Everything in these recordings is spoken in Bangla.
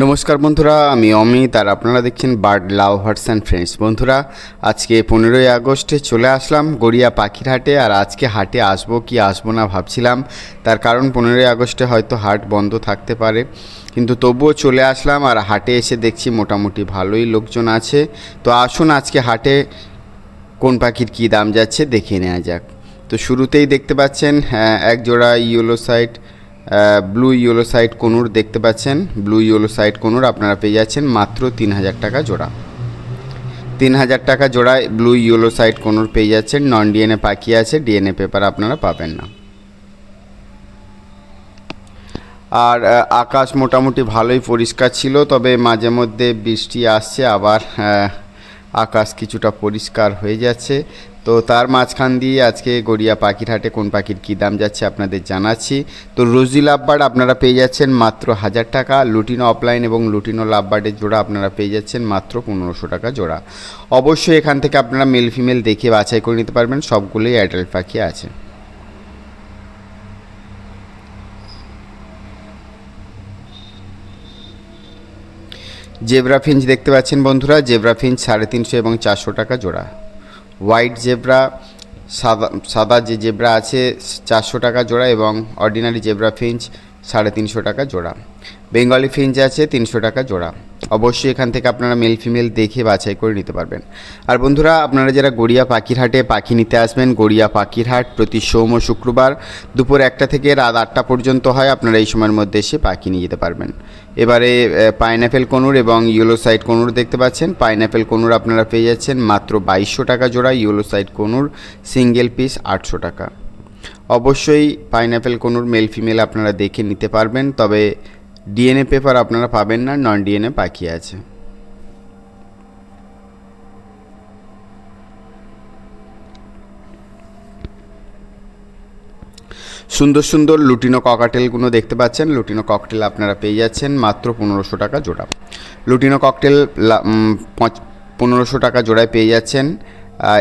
নমস্কার বন্ধুরা আমি অমিত আর আপনারা দেখছেন bird love hearts and friends. বন্ধুরা আজকে পনেরোই আগস্টে চলে আসলাম গড়িয়া পাখির হাটে আর আজকে হাটে আসব কি আসব না ভাবছিলাম। তার কারণ পনেরোই আগস্টে হয়তো হাট বন্ধ থাকতে পারে। কিন্তু তবুও চলে আসলাম আর হাটে এসে দেখছি মোটামুটি ভালোই লোকজন আছে। তো আসুন আজকে হাটে কোন পাখির কী দাম যাচ্ছে দেখে নেওয়া যাক। তো শুরুতেই দেখতে পাচ্ছেন হ্যাঁ, এক জোড়া yellow side blue yellow side conure দেখতে পাচ্ছেন। ব্লু ইয়েলো সাইড কোনুর আপনারা পেয়ে যাচ্ছেন মাত্র তিন হাজার টাকা জোড়া। তিন হাজার টাকা জোড়ায় ব্লু ইয়েলো সাইড কোনুর পেয়ে যাচ্ছেন। নন ডিএনএ পাখি আছে ডিএনএ পেপার আপনারা পাবেন না। আর আকাশ মোটামুটি ভালোই পরিষ্কার ছিল, তবে মাঝে মধ্যে বৃষ্টি আসছে, আবার আকাশ কিছুটা পরিষ্কার হয়ে যাচ্ছে। তো তার মাঝখান দিয়ে আজকে গড়িয়া পাখির হাটে কোন পাখির কী দাম যাচ্ছে আপনাদের জানাচ্ছি। তো রোজি লাভবার্ড আপনারা পেয়ে যাচ্ছেন মাত্র হাজার টাকা, লুটিনো অফলাইন এবং লুটিনো লাভবার্ডের জোড়া আপনারা পেয়ে যাচ্ছেন মাত্র পনেরোশো টাকা জোড়া। অবশ্যই এখান থেকে আপনারা মেল ফিমেল দেখে বাছাই করে নিতে পারবেন, সবগুলোই অ্যাডাল্ট পাখি আছে। জেব্রা ফিঞ্চ দেখতে পাচ্ছেন বন্ধুরা। জেব্রা ফিঞ্চ সাড়ে তিনশো এবং চারশো টাকা জোড়া। হোয়াইট জেব্রা, সাদা সাদা যে জেব্রা আছে, চারশো টাকা জোড়া এবং অর্ডিনারি জেব্রা ফিঞ্চ সাড়ে তিনশো টাকা জোড়া। বেঙ্গলি ফিঞ্চ আছে, তিনশো টাকা জোড়া। অবশ্যই এখান থেকে আপনারা মেল ফিমেল দেখে বাছাই করে নিতে পারবেন। আর বন্ধুরা, আপনারা যারা গড়িয়া পাখির হাটে পাখি নিতে আসবেন, গড়িয়া পাখির হাট প্রতি সোম ও শুক্রবার দুপুর একটা থেকে রাত আটটা পর্যন্ত হয়, আপনারা এই সময়ের মধ্যে এসে পাখি নিয়ে যেতে পারবেন। এবারে পাইনঅ্যাপেল কনুর এবং ইয়েলো সাইড কনুর দেখতে পাচ্ছেন। পাইনঅ্যাপেল কনুর আপনারা পেয়ে যাচ্ছেন মাত্র বাইশশো টাকা জোড়া, yellow side conure single piece আটশো টাকা। অবশ্যই পাইনঅ্যাপেল কনুর মেল ফিমেল আপনারা দেখে নিতে পারবেন, তবে ডিএনএ পেপার আপনারা পাবেন না নন ডিএনএ পাখি আছে। সুন্দর সুন্দর লুটিনো ককাটেলগুলো দেখতে পাচ্ছেন। লুটিনো ককটেল আপনারা পেয়ে যাচ্ছেন মাত্র পনেরোশো টাকা জোড়া। লুটিনো ককটেল পনেরোশো টাকা জোড়ায় পেয়ে যাচ্ছেন।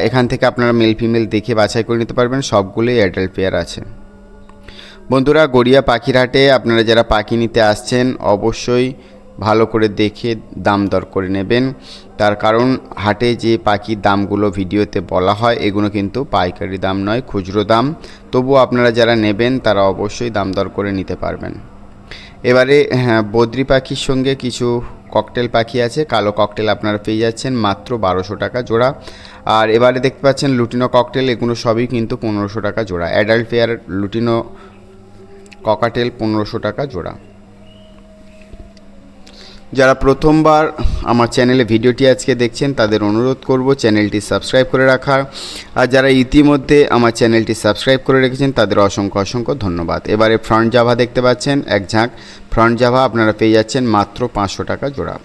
এখান থেকে আপনারা মেল ফিমেল দেখে বাছাই করে নিতে পারবেন। সবগুলোই অ্যাডাল্ট পেয়ার আছে। বন্ধুরা গড়িয়া পাখির হাটে আপনারা যারা পাখি নিতে আসছেন, অবশ্যই ভালো করে দেখে দাম দর করে নেবেন। তার কারণ, হাটে যে পাখির দামগুলো ভিডিওতে বলা হয়, এগুলো কিন্তু পাইকারি দাম নয়, খুচরো দাম। তবুও আপনারা যারা নেবেন, তারা অবশ্যই দাম দর করে নিতে পারবেন। এবারে হ্যাঁ বদ্রি পাখির সঙ্গে কিছু ককটেল পাখি আছে, কালো ককটেল আপনারা পেয়ে যাচ্ছেন, মাত্র বারোশো টাকা জোড়া। আর এবারে দেখতে পাচ্ছেন লুটিনো ককটেল, এগুলো সবই কিন্তু পনেরোশো টাকা জোড়া। অ্যাডাল্ট পেয়ার লুটিনো ককাটেল পনেরোশো টাকা জোড়া। যারা প্রথমবার আমার চ্যানেলে ভিডিওটি আজকে দেখছেন, তাদের অনুরোধ করব চ্যানেলটি সাবস্ক্রাইব করে রাখার। আর যারা ইতিমধ্যে আমার চ্যানেলটি সাবস্ক্রাইব করে রেখেছেন, তাদের অসংখ্য অসংখ্য ধন্যবাদ। এবারে ফ্রন্ট জাভা দেখতে পাচ্ছেন, এক ঝাঁক। ফ্রন্ট জাভা আপনারা পেয়ে যাচ্ছেন মাত্র পাঁচশো টাকা জোড়া।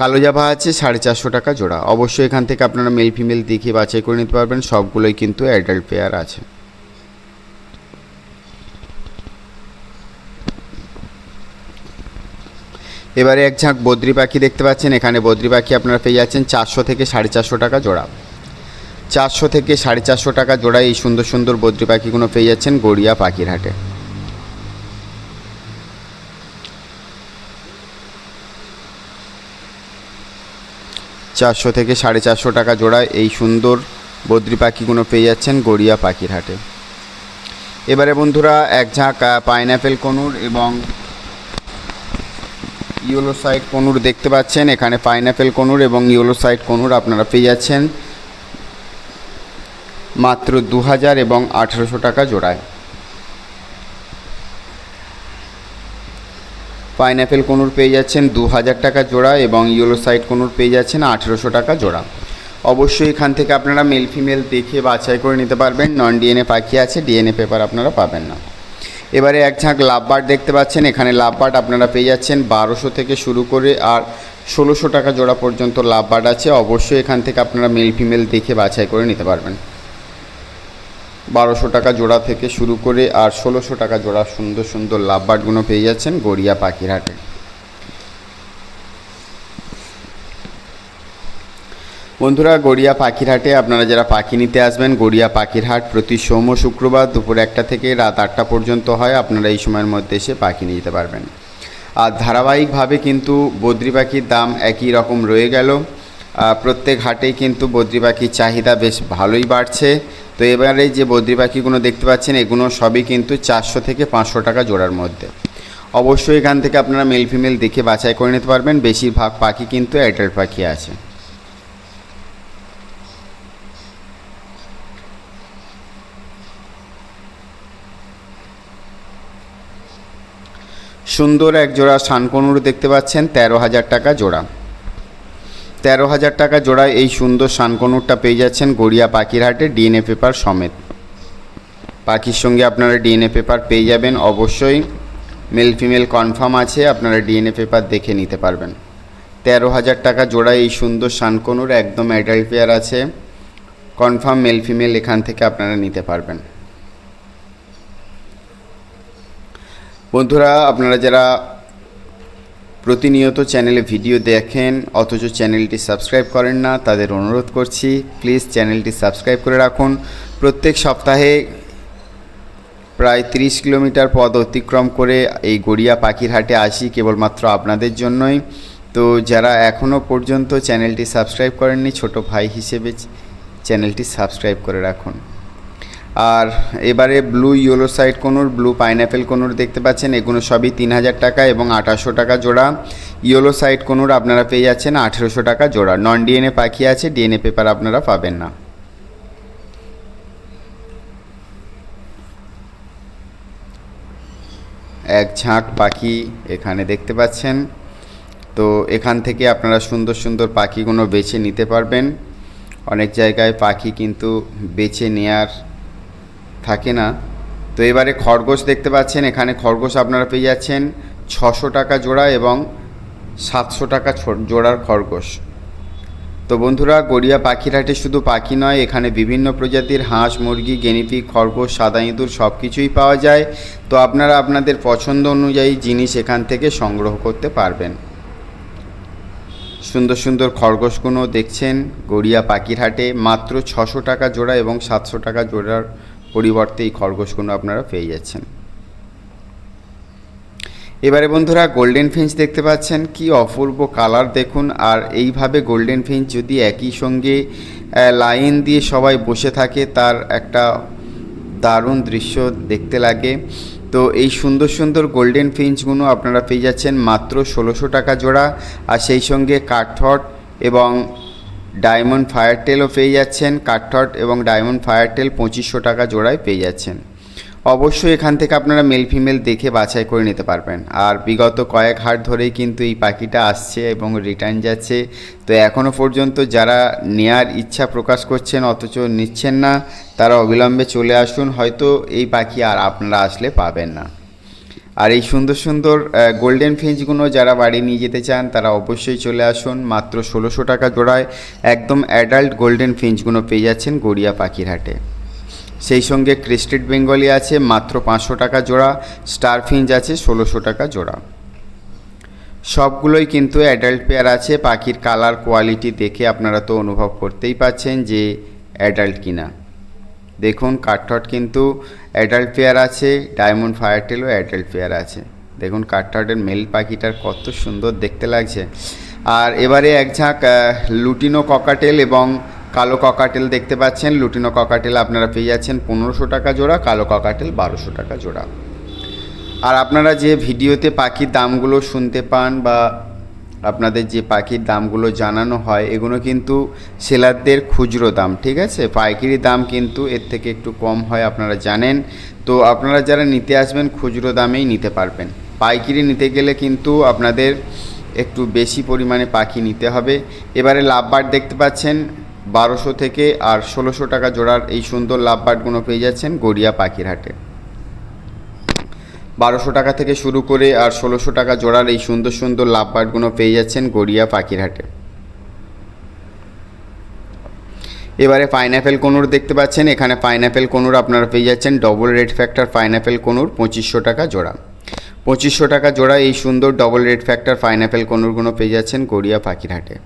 কালো জাভা আছে, সাড়ে চারশো টাকা জোড়া। অবশ্যই এখান থেকে আপনারা মেল ফিমেল দেখে বাছাই করে নিতে পারবেন, সবগুলোই কিন্তু অ্যাডাল্ট পেয়ার আছে। এবারে এক ঝাঁক বদ্রি পাখি দেখতে পাচ্ছেন। এখানে বদ্রি পাখি আপনারা পেয়ে যাচ্ছেন চারশো থেকে সাড়ে চারশো টাকা জোড়া। চারশো থেকে সাড়ে চারশো টাকা জোড়া এই সুন্দর সুন্দর বদ্রি পাখিগুলো পেয়ে যাচ্ছেন গড়িয়া পাখির হাটে। চারশো থেকে সাড়ে চারশো টাকা জোড়া এই সুন্দর বদ্রি পাখিগুলো পেয়ে যাচ্ছেন গড়িয়া পাখির হাটে। এবারে বন্ধুরা, এক ঝাঁক পাইনঅ্যাপেল কনুর এবং ইয়েলো সাইড কনুর দেখতে পাচ্ছেন, এখানে পাইনঅ্যাপেল কনুর এবং ইয়েলো সাইড কনুর আপনারা পেয়ে যাচ্ছেন। মাত্র দু হাজার এবং আঠেরোশো টাকা জোড়ায়। পাইনঅ্যাপেল কনুর পেয়ে যাচ্ছেন দু হাজার টাকা জোড়া এবং ইয়েলো সাইড কনুর পেয়ে যাচ্ছেন আঠেরোশো টাকা জোড়া। অবশ্যই এখান থেকে আপনারা মেল ফিমেল দেখে বাছাই করে নিতে পারবেন, নন ডিএনএ পাখি আছে, ডিএনএ পেপার আপনারা পাবেন না। এবারে এক ঝাঁক লাভবার্ড দেখতে পাচ্ছেন, এখানে লাভবার্ড আপনারা পেয়ে যাচ্ছেন বারোশো থেকে শুরু করে আর ষোলোশো টাকা জোড়া পর্যন্ত লাভবার্ড আছে। অবশ্যই এখান থেকে আপনারা মেল ফিমেল দেখে বাছাই করে নিতে পারবেন। বারোশো টাকা জোড়া থেকে শুরু করে আর ষোলোশো টাকা জোড়া সুন্দর সুন্দর লাভবার্ডগুলো পেয়ে যাচ্ছেন গড়িয়া পাখির বন্ধুরা, গড়িয়া পাখির হাটে আপনারা যারা পাখি নিতে আসবেন, গড়িয়া পাখির হাট প্রতি সোম শুক্রবার দুপুর একটা থেকে রাত আটটা পর্যন্ত হয়। আপনারা এই সময়ের মধ্যে এসে পাখি নিয়ে যেতে পারবেন। আর ধারাবাহিকভাবে কিন্তু বদ্রি পাখির দাম একই রকম রয়ে গেল। প্রত্যেক হাটেই কিন্তু বদ্রি পাখির চাহিদা বেশ ভালোই বাড়ছে। তো এবারে যে বদ্রি পাখিগুলো দেখতে পাচ্ছেন, এগুলো সবই কিন্তু চারশো থেকে পাঁচশো টাকা জোড়ার মধ্যে। অবশ্যই এখান থেকে আপনারা মেল ফিমেল দেখে বাছাই করে নিতে পারবেন। বেশিরভাগ পাখি কিন্তু অ্যাডাল্ট পাখি আছে। সুন্দর এক জোড়া শানকনুর দেখতে পাচ্ছেন, তেরো হাজার টাকা জোড়া। তেরো হাজার টাকা জোড়ায় এই সুন্দর শানকনুরটা পেয়ে যাচ্ছেন গড়িয়া পাখির হাটে ডিএনএ পেপার সমেত। পাখির সঙ্গে আপনারা ডিএনএ পেপার পেয়ে যাবেন, অবশ্যই মেল ফিমেল কনফার্ম আছে, আপনারা ডিএনএ পেপার দেখে নিতে পারবেন। তেরো হাজার টাকা জোড়ায় এই সুন্দর শানকনুর একদম অ্যাডাল্ট পেয়ার আছে, কনফার্ম মেল ফিমেল এখান থেকে আপনারা নিতে পারবেন। বন্ধুরা, আপনারা যারা প্রতিনিয়ত চ্যানেলে ভিডিও দেখেন, অথচ চ্যানেলটি সাবস্ক্রাইব করেন না, তাদের অনুরোধ করছি, প্লিজ চ্যানেলটি সাবস্ক্রাইব করে রাখুন। প্রত্যেক সপ্তাহে প্রায় 30 কিলোমিটার পথ অতিক্রম করে এই গড়িয়া পাখির হাটে আসি, কেবলমাত্র আপনাদের জন্যই। তো যারা এখনও পর্যন্ত চ্যানেলটি সাবস্ক্রাইব করেননি, ছোট ভাই হিসেবে চ্যানেলটি সাবস্ক্রাইব করে রাখুন। আর এবারে blue, yellow side conure, blue pineapple conure দেখতে পাচ্ছেন, এগুলো সবই তিন হাজার টাকা এবং আঠাশশো টাকা জোড়া। ইয়েলো সাইড কোনোর আপনারা পেয়ে যাচ্ছেন আঠেরোশো টাকা জোড়া। নন ডিএনএ পাখি আছে, ডিএনএ পেপার আপনারা পাবেন না। এক ঝাঁক পাখি এখানে দেখতে পাচ্ছেন। তো এখান থেকে আপনারা সুন্দর সুন্দর পাখিগুলো বেছে নিতে পারবেন। অনেক জায়গায় পাখি কিন্তু বেছে নেয়ার থাকে না। তো এবারে খরগোশ দেখতে পাচ্ছেন, এখানে খরগোশ আপনারা পেয়ে যাচ্ছেন ছশো টাকা জোড়া এবং সাতশো টাকা জোড়ার খরগোশ। তো বন্ধুরা, গড়িয়া পাখিরহাটে শুধু পাখি নয়, এখানে বিভিন্ন প্রজাতির হাঁস, মুরগি গেনিপি খরগোশ, সাদা ইঁদুর সব কিছুই পাওয়া যায়। তো আপনারা আপনাদের পছন্দ অনুযায়ী জিনিস এখান থেকে সংগ্রহ করতে পারবেন। সুন্দর সুন্দর খরগোশগুলো দেখছেন গড়িয়া পাখিরহাটে, মাত্র ছশো টাকা জোড়া এবং সাতশো টাকা জোড়ার পরিবর্তে এই খরগোশগুলো আপনারা পেয়ে যাচ্ছেন। এবারে বন্ধুরা গোল্ডেন ফিঞ্চ দেখতে পাচ্ছেন, কি অপূর্ব কালার দেখুন। আর এইভাবে গোল্ডেন ফিঞ্চ যদি একই সঙ্গে লাইন দিয়ে সবাই বসে থাকে, তার একটা দারুণ দৃশ্য দেখতে লাগে। তো এই সুন্দর সুন্দর গোল্ডেন ফিঞ্চগুলো আপনারা পেয়ে যাচ্ছেন মাত্র ষোলোশো টাকা জোড়া। আর সেই সঙ্গে কাঠঠট এবং ডায়মন্ড ফায়ারটেলও পেয়ে যাচ্ছেন, কাঠঠট এবং ডায়মন্ড ফায়ারটেল পঁচিশশো টাকা জোড়ায় পেয়ে যাচ্ছেন। অবশ্যই এখান থেকে আপনারা মেল ফিমেল দেখে বাছাই করে নিতে পারবেন। আর বিগত কয়েক হাট ধরেই কিন্তু এই পাখিটা আসছে এবং রিটার্ন যাচ্ছে। তো এখনও পর্যন্ত যারা নেয়ার ইচ্ছা প্রকাশ করছেন, অথচ নিচ্ছেন না, তারা অবিলম্বে চলে আসুন। হয়তো এই পাখি আর আপনারা আসলে পাবেন না। আর এই সুন্দর সুন্দর গোল্ডেন ফিঞ্চগুলো যারা বাড়ি নিয়ে যেতে চান, তারা অবশ্যই চলে আসুন। মাত্র ষোলোশো টাকা জোড়ায় একদম অ্যাডাল্ট গোল্ডেন ফিঞ্চগুলো পেয়ে যাচ্ছেন গড়িয়া পাখির হাটে সেই সঙ্গে ক্রিস্টেড বেঙ্গলি আছে, মাত্র পাঁচশো টাকা জোড়া। স্টার ফিঞ্চ আছে, ষোলোশো টাকা জোড়া। সবগুলোই কিন্তু অ্যাডাল্ট পেয়ার আছে। পাখির কালার কোয়ালিটি দেখে আপনারা তো অনুভব করতেই পাচ্ছেন যে অ্যাডাল্ট কিনা। দেখুন, কাঠঠট কিন্তু অ্যাডাল্ট পেয়ার আছে ডায়মন্ড ফায়ারটেলও অ্যাডাল্ট পেয়ার আছে। দেখুন কাঠঠটের মেল পাখিটার কত সুন্দর দেখতে লাগছে। আর এবারে এক ঝাঁক লুটিনো ককাটেল এবং কালো ককাটেল দেখতে পাচ্ছেন। লুটিনো ককাটেল আপনারা পেয়ে যাচ্ছেন পনেরোশো টাকা জোড়া, কালো ককাটেল বারোশো টাকা জোড়া। আর আপনারা যে ভিডিওতে পাখির দামগুলো শুনতে পান বা আপনাদের যে পাখির দামগুলো জানানো হয়, এগুলো কিন্তু সেলারদের খুচরো দাম, ঠিক আছে? পাইকারি দাম কিন্তু এর থেকে একটু কম হয়, আপনারা জানেন। তো আপনারা যারা নিতে আসবেন, খুচরো দামেই নিতে পারবেন। পাইকারি নিতে গেলে কিন্তু আপনাদের একটু বেশি পরিমাণে পাখি নিতে হবে। এবারে লাভবার্ড দেখতে পাচ্ছেন, বারোশো থেকে আর ষোলোশো টাকা জোড়ার এই সুন্দর লাভবার্ডগুলো পেয়ে যাচ্ছেন গড়িয়া পাখির হাটে। বারোশো টাকা থেকে শুরু করে আর ষোলোশো টাকা জোড়ার এই সুন্দর সুন্দর লাভবার্ডগুলো পেয়ে যাচ্ছেন গড়িয়া পাখিরহাটে। এবারে পাইনঅ্যাপেল কোনুর দেখতে পাচ্ছেন, এখানে পাইনঅ্যাপেল কোনুর আপনারা পেয়ে যাচ্ছেন double red factor pineapple conure পঁচিশশো টাকা জোড়া। পঁচিশশো টাকা জোড়া এই সুন্দর ডবল রেড ফ্যাক্টর পাইনঅ্যাপেল কোনুরগুলো পেয়ে যাচ্ছেন গড়িয়া পাখিরহাটে।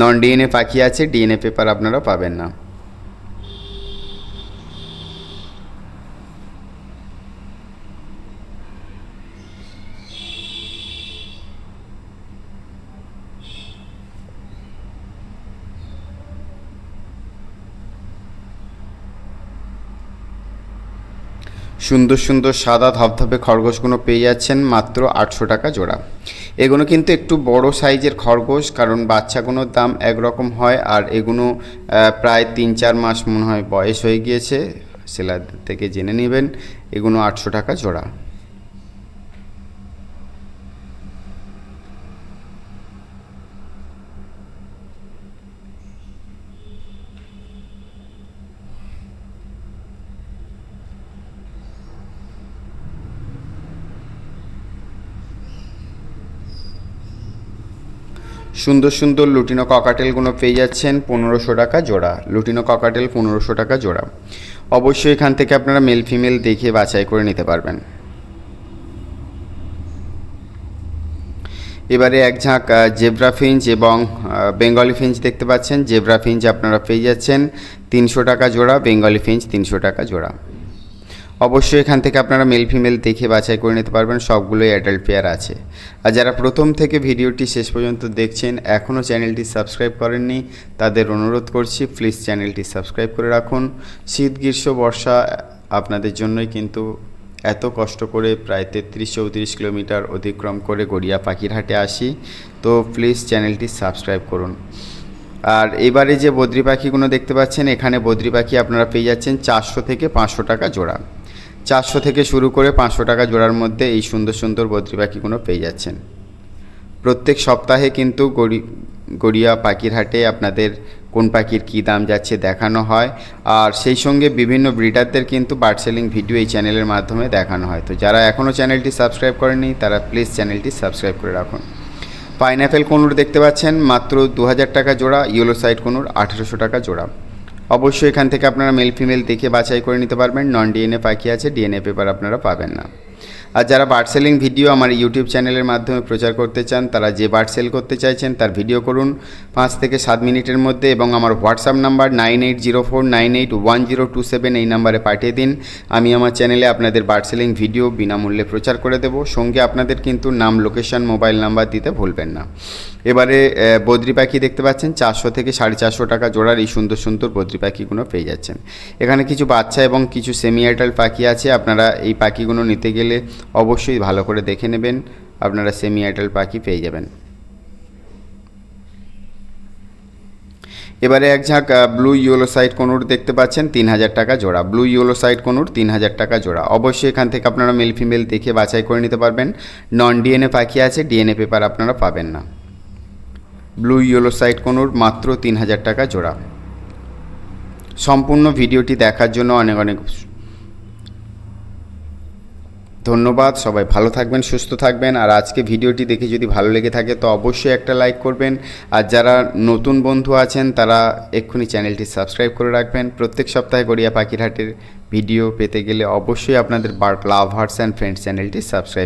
নন ডিএনএ পাখি আছে ডিএনএ পেপার আপনারা পাবেন না। সুন্দর সুন্দর সাদা ধবধবে খরগোশগুলো পেয়ে যাচ্ছেন মাত্র আটশো টাকা জোড়া। এগুলো কিন্তু একটু বড় সাইজের খরগোশ, কারণ বাচ্চাগুলোর দাম একরকম হয় আর এগুলো প্রায় তিন চার মাস মনে হয় বয়স হয়ে গিয়েছে। সেলার থেকে জেনে নেবেন, এগুলো আটশো টাকা জোড়া। সুন্দর সুন্দর লুটিনো ককাটেলগুলো পেয়ে যাচ্ছেন পনেরোশো টাকা জোড়া। লুটিনো ককাটেল পনেরোশো টাকা জোড়া। অবশ্যই এখান থেকে আপনারা মেল ফিমেল দেখে বাছাই করে নিতে পারবেন। এবারে এক ঝাঁক জেব্রা ফিঞ্চ এবং বেঙ্গলি ফিঞ্চ দেখতে পাচ্ছেন। জেব্রা ফিঞ্চ আপনারা পেয়ে যাচ্ছেন তিনশো টাকা জোড়া, বেঙ্গলি ফিঞ্চ তিনশো টাকা জোড়া। অবশ্যই এখান থেকে আপনারা মেল ফিমেল দেখে বাছাই করে নিতে পারবেন, সবগুলোই অ্যাডাল্ট পেয়ার আছে। আর যারা প্রথম থেকে ভিডিওটি শেষ পর্যন্ত দেখছেন, এখনও চ্যানেলটি সাবস্ক্রাইব করেননি, তাদের অনুরোধ করছি প্লিজ চ্যানেলটি সাবস্ক্রাইব করে রাখুন। শীত, গ্রীষ্ম, বর্ষা আপনাদের জন্যই কিন্তু এত কষ্ট করে প্রায় তেত্রিশ, চৌত্রিশ কিলোমিটার অতিক্রম করে গড়িয়া পাখিরহাটে আসি, তো প্লিজ চ্যানেলটি সাবস্ক্রাইব করুন। আর এবারে যে বদ্রি পাখিগুলো দেখতে পাচ্ছেন, এখানে বদ্রি পাখি আপনারা পেয়ে যাচ্ছেন চারশো থেকে পাঁচশো টাকা জোড়া। চারশো থেকে শুরু করে পাঁচশো টাকা জোড়ার মধ্যে এই সুন্দর সুন্দর বদ্রি পাখিগুলো পেয়ে যাচ্ছেন। প্রত্যেক সপ্তাহে কিন্তু গড়ি, গড়িয়া পাখির হাটে আপনাদের কোন পাখির কী দাম যাচ্ছে দেখানো হয়। আর সেই সঙ্গে বিভিন্ন ব্রিডারদের কিন্তু বার্ড সেলিং ভিডিও এই চ্যানেলের মাধ্যমে দেখানো হয়। তো যারা এখনও চ্যানেলটি সাবস্ক্রাইব করেনি তারা প্লিজ চ্যানেলটি সাবস্ক্রাইব করে রাখুন। পাইনঅ্যাপেল কোনুর দেখতে পাচ্ছেন, মাত্র দু হাজার টাকা জোড়া, ইয়েলো সাইড কোনুর আঠেরোশো টাকা জোড়া। অবশ্যই এখান থেকে আপনারা মেল ফিমেল দেখে বাছাই করে নিতে পারবেন। নন ডিএনএ পাখি আছে ডিএনএ পেপার আপনারা পাবেন না। আর যারা বার্ড সেলিং ভিডিও আমার ইউটিউব চ্যানেলের মাধ্যমে প্রচার করতে চান, তারা যে বার্ড সেল করতে চাইছেন, তার ভিডিও করুন। পাঁচ থেকে সাত মিনিটের মধ্যে এবং আমার WhatsApp number nine eight zero four nine eight one zero two seven এই নাম্বারে পাঠিয়ে দিন। আমি আমার চ্যানেলে আপনাদের বার্ড সেলিং ভিডিও বিনামূল্যে প্রচার করে দেব। সঙ্গে আপনাদের কিন্তু নাম লোকেশন মোবাইল নাম্বার দিতে ভুলবেন না। এবারে বদ্রি পাখি দেখতে পাচ্ছেন, চারশো থেকে সাড়ে চারশো টাকা জোড়ার এই সুন্দর সুন্দর বদ্রি পাখিগুলো পেয়ে যাচ্ছেন। এখানে কিছু বাচ্চা এবং কিছু সেমি পাখি আছে, আপনারা এই পাখিগুলো নিতে গেলে অবশ্যই ভালো করে দেখে নেবেন, আপনারা সেমি পাখি পেয়ে যাবেন। এবারে এক ঝাঁক ব্লু ইয়েলো সাইড কোনুর দেখতে পাচ্ছেন, তিন হাজার টাকা জোড়া। ব্লু ইয়েলো সাইড কোনুর তিন হাজার টাকা জোড়া। অবশ্যই এখান থেকে আপনারা মেল ফিমেল দেখে বাছাই করে নিতে পারবেন। নন ডিএনএ পাখি আছে ডিএনএ পেপার আপনারা পাবেন না। ব্লু ইয়েলো সাইড কোনোর মাত্র তিন হাজার টাকা জোড়া। সম্পূর্ণ ভিডিওটি দেখার জন্য অনেক অনেক ধন্যবাদ, সবাই ভালো থাকবেন, সুস্থ থাকবেন। আর আজকে ভিডিওটি দেখে যদি ভালো লেগে থাকে তো অবশ্যই একটা লাইক করবেন। আর যারা নতুন বন্ধু আছেন তারা এক্ষুনি চ্যানেলটি সাবস্ক্রাইব করে রাখবেন। প্রত্যেক সপ্তাহে গড়িয়া পাখিরহাটের ভিডিও পেতে গেলে অবশ্যই আপনাদের bird love hearts and friends চ্যানেলটি সাবস্ক্রাইব